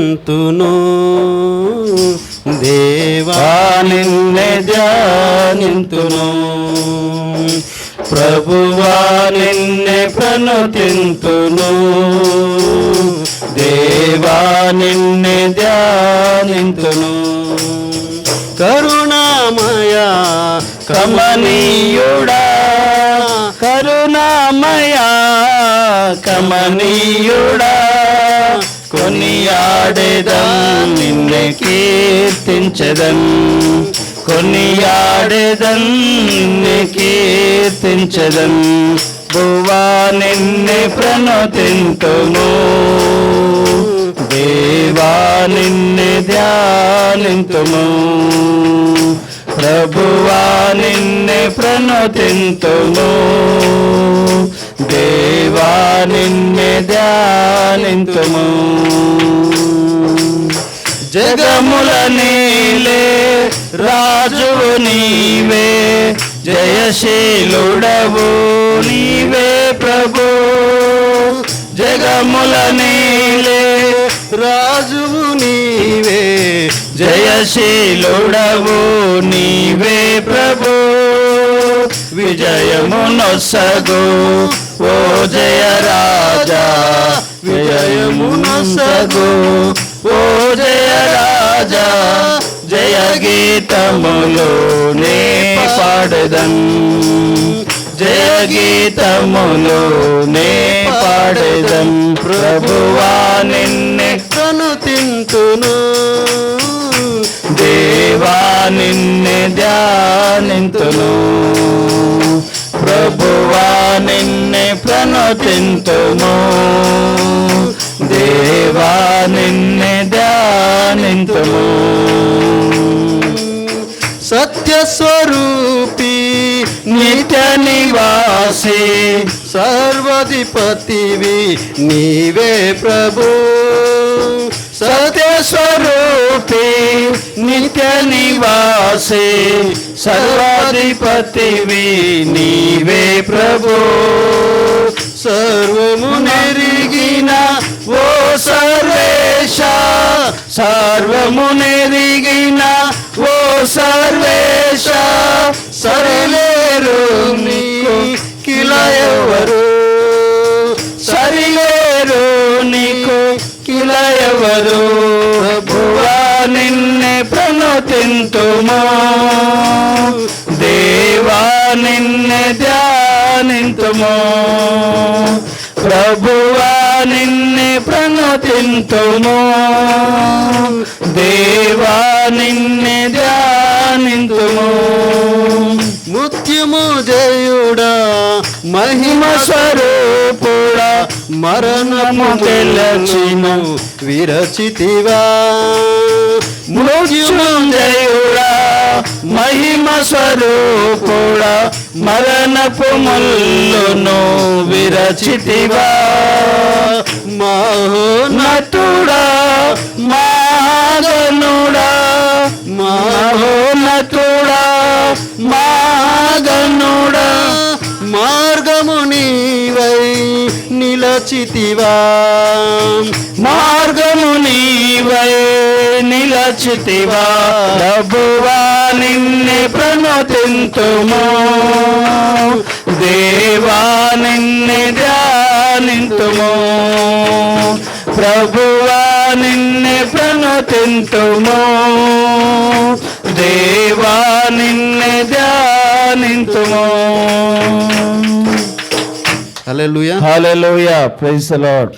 తును దేవా నిన్నే ధ్యానింతును. ప్రభువా నిన్నే ప్రణతింతును. దేవా నిన్నే ధ్యానింతును. కరుణామయ కమనీయుడా. కరుణామయ కమనీయుడా. కొనియాడేదం నిన్నే కీర్తించదం. కొనియాడేదం నిన్నే కీర్తించదం. భువా నిన్నే ప్రణతింతును దేవా నిన్నే ధ్యానింతుము. ప్రభువా నిన్నే ప్రణతింతును దేవా నిన్నే ధ్యానింతుము జగముల నీలే రాజువు నీవే జయశీలుడవు నీవే ప్రభు. జగముల నీలే రాజువు నీవే జయశీలుడవు నీవే ప్రభు. విజయమునొసగు ఓ జయ రాజా విజయమునొసగు ఓ జయ రాజా జయ గీతములు నే పాడదం జయ గీతములు నే పాడదం ప్రభువా నిన్నే కను తింటును దేవా నిన్నే ధ్యానింతును. ప్రభువా నిన్నే ప్రణతింతును దేవా నిన్నే ధ్యానింతుము. సత్యస్వరూపి నిత్య నివాసి సర్వధిపతివి నీవే ప్రభు. సత్యస్వరూపి నిత్య నివాసి సర్వాధిపతివి నీవే ప్రభు. సర్వము నెరిగిన ఓ సర్వేశ సర్వమునెరిగిన ఓ సర్వేశ సరిలేరు నీకు కిలయవరు సరిలేరు నీకు కిలయవరు భువా నిన్నే ప్రణతింతుమో. దేవా నిన్నే ధ్యానింతుమో. ప్రభువా నిన్నే ప్రణతింతుమో. దేవా నిన్నే ధ్యానింతుమో. ముత్యము జయుడా మహిమ స్వరూపుడా మరణము తెలచిను విరచితివా. మహిమ స్వరూపుడా మరణపు ముల్లును విరచితివా. మహోన్నతుడా మాగనుడా మహోన్నతుడా మా నిలచితివా మార్గము నీవై నిలచితివా. ప్రభువా నిన్నే ప్రణతింతుము. దేవా నిన్నే ధ్యానింతుము. ప్రభువా నిన్నే ప్రణతింతుము. దేవా నిన్నే ధ్యానింతుము. Hallelujah hallelujah praise the Lord